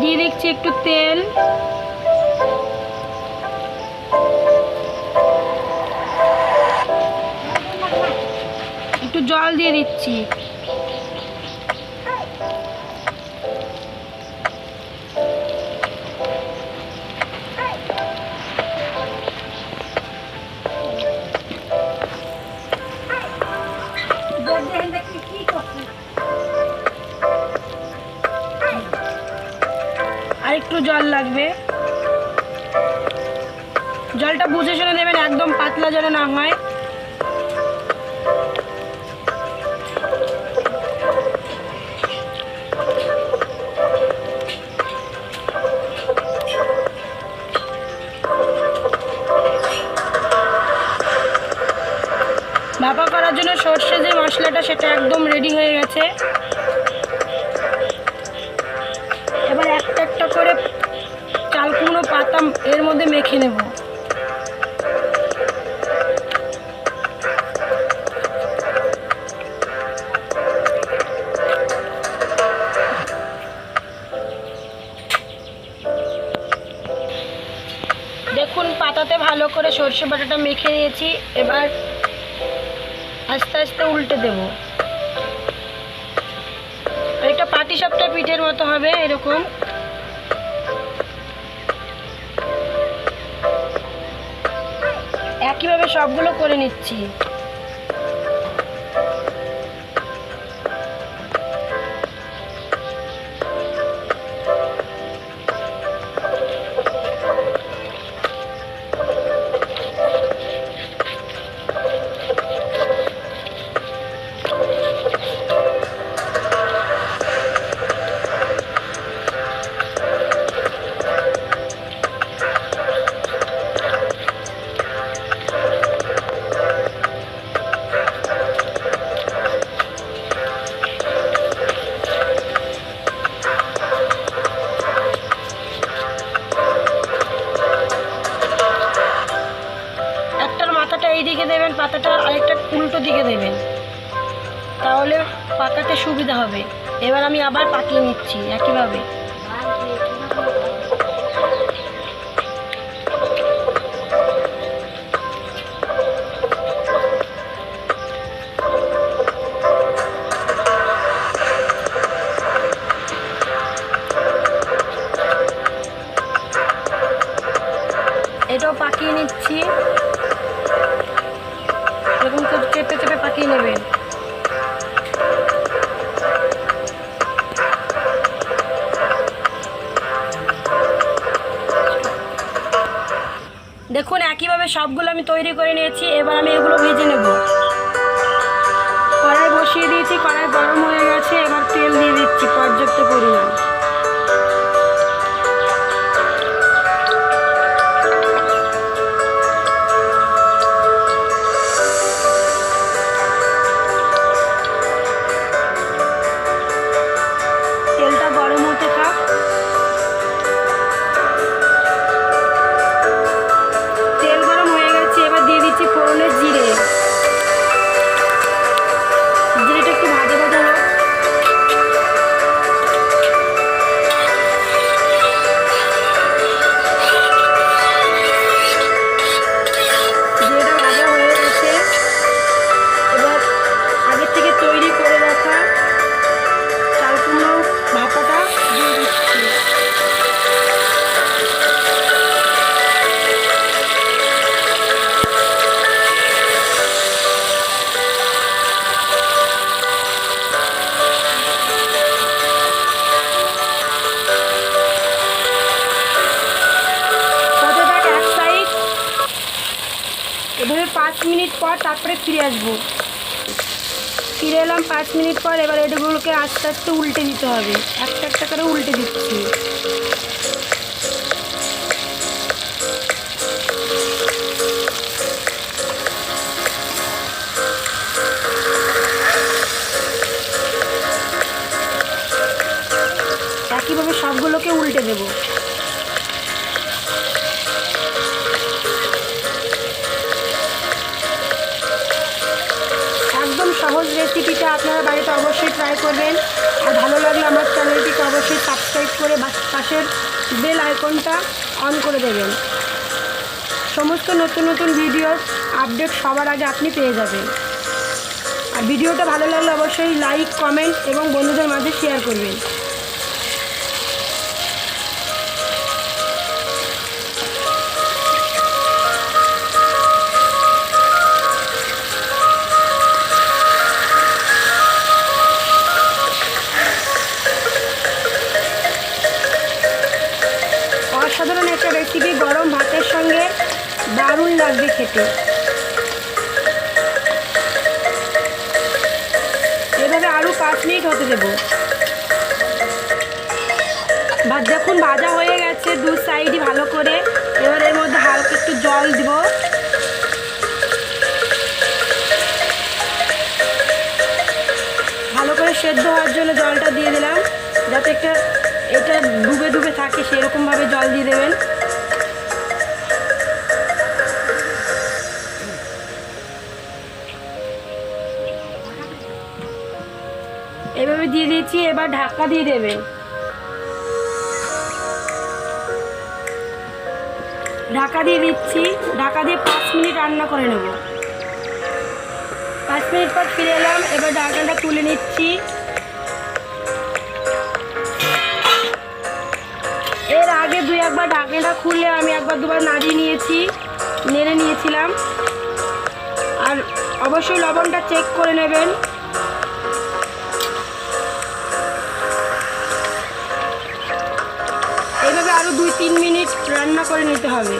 দিয়ে দিচ্ছি একটু তেল। একটু জল দিয়ে দিচ্ছি। জল লাগবে। জলটা বুঝে শুনে দেবেন একদম পাতলা যেন না হয়। ভাপা করার জন্য সর্ষে যে মশলাটা, সেটা একদম রেডি হয়ে গেছে। এবার একটা একটা করে চাল কুমড়ো পাতা এর মধ্যে মেখে নেব। দেখুন, পাতাতে ভালো করে সর্ষে বাটাটা মেখে নিয়েছি। এবার আস্তে আস্তে উল্টে দেব। এটা পাটি সাপটা পিঠের মতো হবে, এরকম। একইভাবে সবগুলো করে নিচ্ছি। দিকে দেবেন, পাতাটা আরেকটা উল্টো দিকে দেবেন। তাহলে পাকাতে সুবিধা হবে। এবার আমি আবার পাকিয়ে নিচ্ছি, একইভাবে। এরকম করে চেপে চেপে পাকিয়ে নেবেন। দেখুন, একইভাবে সবগুলো আমি তৈরি করে নিয়েছি, এবার আমি এগুলো ভেজে নেব। পাঁচ মিনিট পর তারপরে ফিরে আসব। ফিরে এলাম পাঁচ মিনিট পর, এবার এগুলোকে আস্তে আস্তে উল্টে দিতে হবে। একটা একটা করে উল্টে দিচ্ছি। রেসিপিটা আপনারা বাড়িতে অবশ্যই ট্রাই করবেন। আর ভালো লাগলে আমার চ্যানেলটিকে অবশ্যই সাবস্ক্রাইব করে পাশের বেল আইকনটা অন করে দেবেন। সমস্ত নতুন নতুন ভিডিওর আপডেট সবার আগে আপনি পেয়ে যাবেন। আর ভিডিওটা ভালো লাগলে অবশ্যই লাইক কমেন্ট এবং বন্ধুদের মাঝে শেয়ার করবেন। রেসিপি গরম ভাতের সঙ্গে দারুণ লাগবে খেতে। এভাবে আরও পাঁচ মিনিট হতে দেবো। ভাত যখন ভাজা হয়ে গেছে, দু সাইডই ভালো করে এবার এর মধ্যে হালকা একটু জল দিব। ভালো করে সেদ্ধ হওয়ার জন্য জলটা দিয়ে দিলাম। এবার ঢাকা দিয়ে দেবেন ঢাকা দিয়ে দিচ্ছি ঢাকা দিয়ে পাঁচ মিনিট রান্না করে নেব। পাঁচ মিনিট পর ফিরে এলাম, এবার ঢাকাটা তুলে নিচ্ছি। এর আগে দুই একবার ঢাকনাটা খুলে আমি একবার দুবার নাড়িয়ে নিয়েছি, নেড়ে নিয়েছিলাম। আর অবশ্যই লবণটা চেক করে নেবেন। আরও দুই তিন মিনিট রান্না করে নিতে হবে।